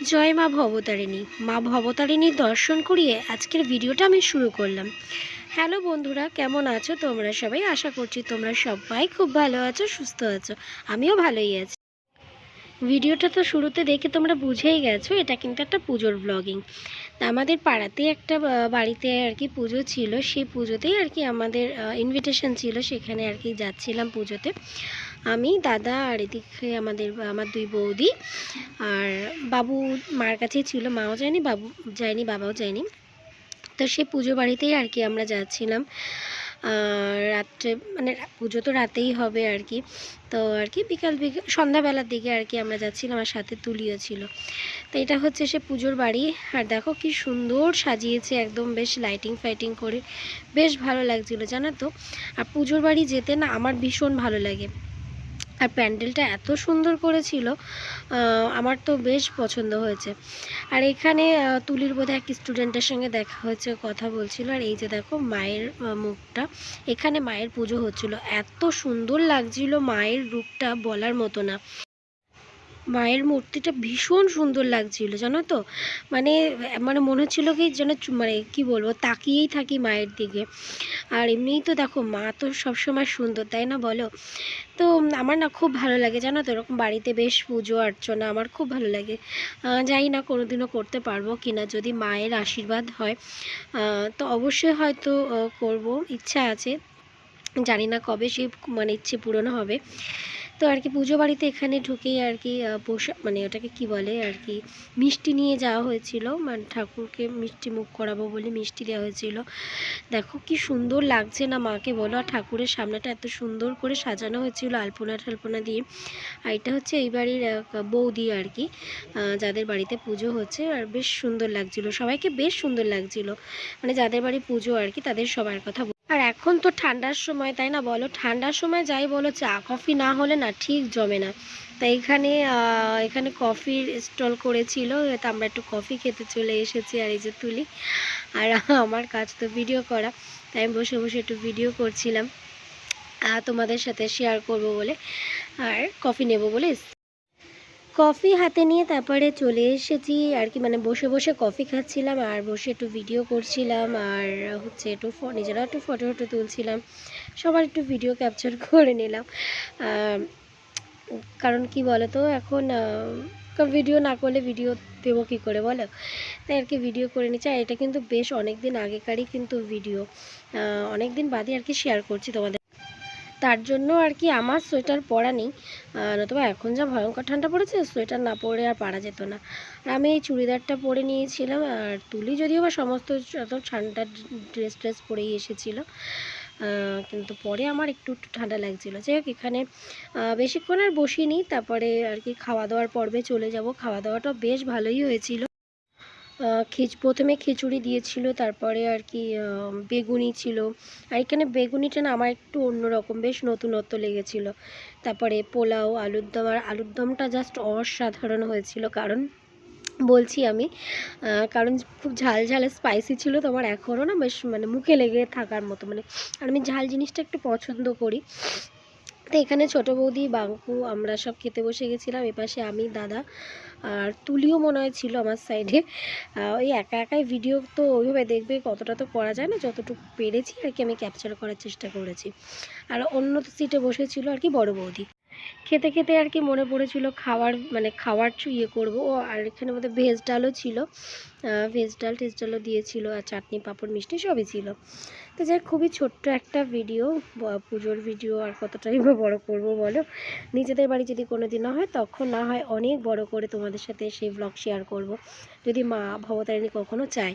জয় মা ভবতারিণী। মা ভবতারিণীর দর্শন করিয়ে আজকের ভিডিওটা আমি শুরু করলাম। হ্যালো বন্ধুরা, কেমন আছো তোমরা সবাই? আশা করছি তোমরা সবাই খুব ভালো আছো, সুস্থ আছো। আমিও ভালোই আছি। ভিডিওটা তো শুরুতে দেখে তোমরা বুঝেই গেছো, এটা কিন্তু একটা পুজোর ব্লগিং আমাদের পাড়াতে একটা বাড়িতে আর কি পুজো ছিল, সেই পুজোতেই আর কি আমাদের ইনভিটেশন ছিল, সেখানে আর কি যাচ্ছিলাম পুজোতে। আমি, দাদা আর এদিকে আমাদের, আমার দুই বৌদি আর বাবু মার কাছেই ছিল, মাও যায়নি, বাবু যায়নি, বাবাও যায়নি। তো সেই পুজো বাড়িতেই আর কি আমরা যাচ্ছিলাম। রাত্রে মানে পুজো তো রাতেই হবে আর কি। তো আর কি বিকাল বিকাল সন্ধ্যাবেলার দিকে আর কি আমরা যাচ্ছিলাম আমার সাথে তুলিও ছিল। তো এটা হচ্ছে সে পুজোর বাড়ি। আর দেখো কি সুন্দর সাজিয়েছে একদম বেশ লাইটিং ফাইটিং করে। বেশ ভালো লাগছিল, জানো তো? আর পুজোর বাড়ি যেতে না আমার ভীষণ ভালো লাগে। আর প্যান্ডেলটা এত সুন্দর করেছিল আমার তো বেশ পছন্দ হয়েছে। আর এখানে তুলির বোধ এক স্টুডেন্টের সঙ্গে দেখা হয়েছে, কথা বলছিল। আর এই যে দেখো, মায়ের মুখটা। এখানে মায়ের পুজো হচ্ছিল। এত সুন্দর লাগছিল মায়ের রূপটা বলার মতো না। মায়ের মূর্তিটা ভীষণ সুন্দর লাগছিল, জানো তো? মানে মানে মনে হচ্ছিল কি যেন মানে কি বলব, তাকিয়েই থাকি মায়ের দিকে। আর এমনিই তো দেখো, মা তো সবসময় সুন্দর, তাই না বলো? তো আমার না খুব ভালো লাগে, জানো তো? এরকম বাড়িতে বেশ পুজো অর্চনা আমার খুব ভালো লাগে। জানি না কোনোদিনও করতে পারব কিনা, যদি মায়ের আশীর্বাদ হয়। তো অবশ্যই হয়তো করব, ইচ্ছা আছে। জানি না কবে সেই মানে ইচ্ছে পূরণ হবে। তো আর কি পুজো বাড়িতে এখানে ঢুকেই আর কি পোশাক মানে ওটাকে কি বলে আর কি, মিষ্টি নিয়ে যাওয়া হয়েছিল। মানে ঠাকুরকে মিষ্টি মুখ করাবো বলে মিষ্টি দেওয়া হয়েছিল। দেখো কি সুন্দর লাগছে না মাকে বলো। আর ঠাকুরের সামনেটা এত সুন্দর করে সাজানো হয়েছিল আলপনা টালপনা দিয়ে। আর এটা হচ্ছে এই বাড়ির বৌদি আর কি যাদের বাড়িতে পুজো হচ্ছে। আর বেশ সুন্দর লাগছিল, সবাইকে বেশ সুন্দর লাগছিল। মানে যাদের বাড়ি পুজো আর কি, তাদের সবার কথা আর এখন তো ঠান্ডার সময়, তাই না বলো? ঠান্ডার সময় যাই বলো, চা, কফি না হলে না ঠিক জমে না। তাই এখানে এখানে কফির স্টল করেছিল তো আমরা একটু কফি খেতে চলে এসেছি আর এই যে তুলি। আর আমার কাজ তো ভিডিও করা, তাই আমি বসে বসে একটু ভিডিও করছিলাম। তোমাদের সাথে শেয়ার করব বলে। আর কফি নেব বলে। কফি হাতে নিয়ে তারপরে চলে এসেছি আর কি মানে বসে বসে কফি খাচ্ছিলাম আর বসে একটু ভিডিও করছিলাম আর হচ্ছে একটু নিজেরাও একটু ফটো ফটো তুলছিলাম সবার একটু ভিডিও ক্যাপচার করে নিলাম। কারণ কি বলো তো এখন ভিডিও না করলে ভিডিও দেবো কী করে বলো? তাই আর কি ভিডিও করে নিচ্ছি আর এটা কিন্তু বেশ অনেক দিন আগেকারই কিন্তু ভিডিও অনেক দিন বাদে আর কি শেয়ার করছি তোমাদের তার জন্য আর কি আমার সোয়েটার পরা নেই। নতুবা এখন যা ভয়ঙ্কর ঠান্ডা পড়েছে, সোয়েটার না পরে আর পারা যেত না। আর আমি এই চুড়িদারটা পরে নিয়েছিলাম, আর তুলি যদিও বা সমস্ত যত ঠান্ডা ড্রেস ট্রেস পরেই এসেছিল কিন্তু পরে আমার একটু ঠান্ডা লাগছিল। যাই হোক, এখানে বেশিক্ষণ আর বসিনি, তারপরে আর কি খাওয়া দাওয়ার পর্বে চলে যাব। খাওয়া দাওয়াটা বেশ ভালোই হয়েছিল। খিচ, প্রথমে খিচুড়ি দিয়েছিল, তারপরে আর কি বেগুনি ছিল। আর এখানে বেগুনিটা না আমার একটু অন্যরকম বেশ নতুনত্ব লেগেছিল। তারপরে পোলাও, আলুর দম, আর আলুর দমটা জাস্ট অসাধারণ হয়েছিল। কারণ, বলছি আমি কারণ খুব ঝাল ঝাল স্পাইসি ছিল, তো আমার এখনও না বেশ মানে মুখে লেগে থাকার মতো মানে আর আমি ঝাল জিনিসটা একটু পছন্দ করি। তো এখানে ছোটো বৌদি, বাঙ্কু, আমরা সব খেতে বসে গেছিলাম। এপাশে আমি, দাদা আর তুলিও মনে হয় ছিল আমার সাইডে ওই একা একাই ভিডিও তো ওইভাবে দেখবে কতটা তো করা যায় না। যতটুকু পেরেছি আর কি আমি ক্যাপচার করার চেষ্টা করেছি। আর অন্য সিটে বসেছিল আর কি বড় বৌদি। খেতে খেতে আর কি মনে পড়েছিল খাওয়ার মানে খাওয়ার ইয়ে করব। ও আর এখানে মধ্যে ভেজ ডালও ছিল। ভেজ ডাল টেজ ডালও দিয়েছিল আর চাটনি, পাঁপড়, মিষ্টি সবই ছিল। তো যাই খুবই ছোট্ট একটা ভিডিও পুজোর ভিডিও আর কতটাই বা বড় করব বলো? নিজেদের বাড়ি যদি কোনো দিন হয়, তখন না হয় অনেক বড় করে তোমাদের সাথে সেই ব্লগ শেয়ার করব। যদি মা ভবতারিণী কখনো চায়।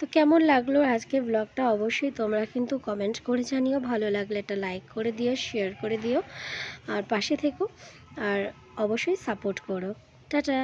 তো কেমন লাগল আজকের ব্লগটা অবশ্যই তোমরা কিন্তু কমেন্ট করে জানিও। ভালো লাগলে একটা লাইক করে দিও শেয়ার করে দিও। আর পাশে থেকো। আর অবশ্যই সাপোর্ট করো। টাটা!